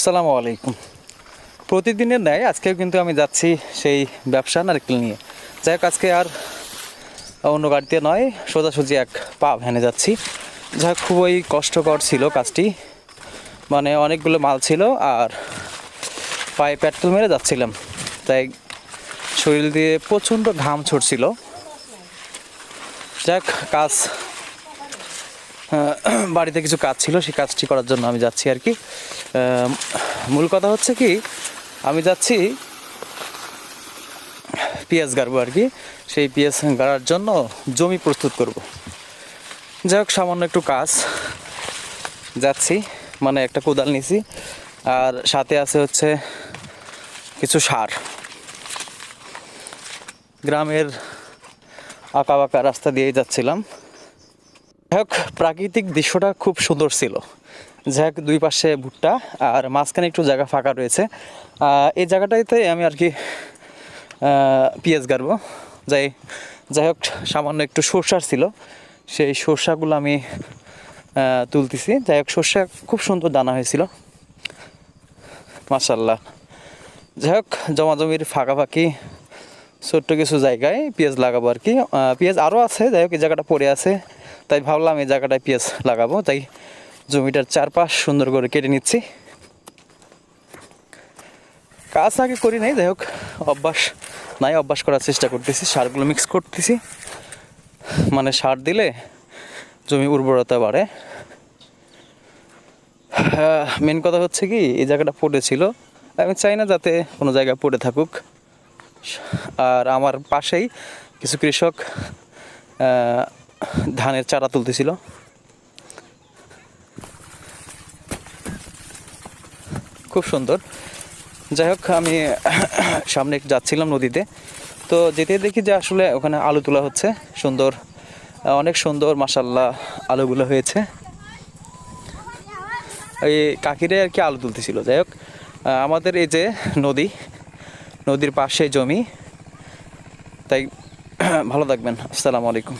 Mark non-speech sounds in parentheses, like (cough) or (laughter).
আসসালামু আলাইকুম। প্রতিদিনের ন্যায় আজকেও কিন্তু আমি যাচ্ছি সেই ব্যবসা নারকেল নিয়ে। যাই হোক, আজকে আর অন্য গাড়িতে নয়, সোজাসুজি এক পা ভ্যানে যাচ্ছি। যা খুবই কষ্টকর ছিল কাজটি। মানে অনেকগুলো মাল ছিল আর পায়ে পেট্রোল মেরে যাচ্ছিলাম। তাই শরীর দিয়ে প্রচণ্ড ঘাম ছুটছিল। যাক কাজ (clears throat) বাড়িতে কিছু কাজ ছিল, সেই কাজটি করার জন্য আমি যাচ্ছি আর কি। মূল কথা হচ্ছে কি, আমি যাচ্ছি পেঁয়াজ গাড়বো আর কি। সেই পেঁয়াজ গাড়ার জন্য জমি প্রস্তুত করব। যাই হোক, সামান্য একটু কাজ। যাচ্ছি মানে একটা কোদাল নিছি। আর সাথে আছে হচ্ছে কিছু সার। গ্রামের আঁকা বাঁকা রাস্তা দিয়েই যাচ্ছিলাম। যাই হোক, প্রাকৃতিক দৃশ্যটা খুব সুন্দর ছিল। যাই হোক, দুই পাশে ভুট্টা আর মাঝখানে একটু জায়গা ফাঁকা রয়েছে। এই জায়গাটাতে আমি আর কি পেঁয়াজ গাড়বো। যাই যাই হোক, সামান্য একটু সর্ষার ছিল। সেই সর্ষাগুলো আমি তুলতেছি। যাই হোক, সর্ষা খুব সুন্দর দানা হয়েছিল। মাসাল্লাহ যাই হোক, জমাজমির ফাঁকাফাঁকি ছোট্ট কিছু জায়গায় পেঁয়াজ লাগাবো আর কি। পেঁয়াজ আরও আছে, যাই হোক, এই জায়গাটা পড়ে আছে। তাই ভাবলাম এই জায়গাটায় পেঁয়াজ লাগাবো, তাই জমিটার চারপাশ সুন্দর করে কেটে নিচ্ছি। কাজ আগে করি নাই, যাই হোক, অভ্যাস নাই, অভ্যাস করার চেষ্টা করতেছি, সারগুলো মিক্স করতেছি। মানে সার দিলে জমি উর্বরতা বাড়ে। মেন কথা হচ্ছে কি, এই জায়গাটা পড়েছিল আমি চাই না যাতে কোনো জায়গায় পড়ে থাকুক। আর আমার পাশেই কিছু কৃষক ধানের চারা তুলতেছিল। খুব সুন্দর। যাই হোক, আমি সামনে যাচ্ছিলাম নদীতে। তো যেতে দেখি যে আসলে ওখানে আলু তোলা হচ্ছে। সুন্দর, অনেক সুন্দর মাসাল্লাহ আলুগুলো হয়েছে। এই কাকিরে আর কি আলু তুলতেছিল। যাই হোক, আমাদের এই যে নদী, নদীর পাশে জমি। তাই ভালো থাকবেন। আসসালামু আলাইকুম।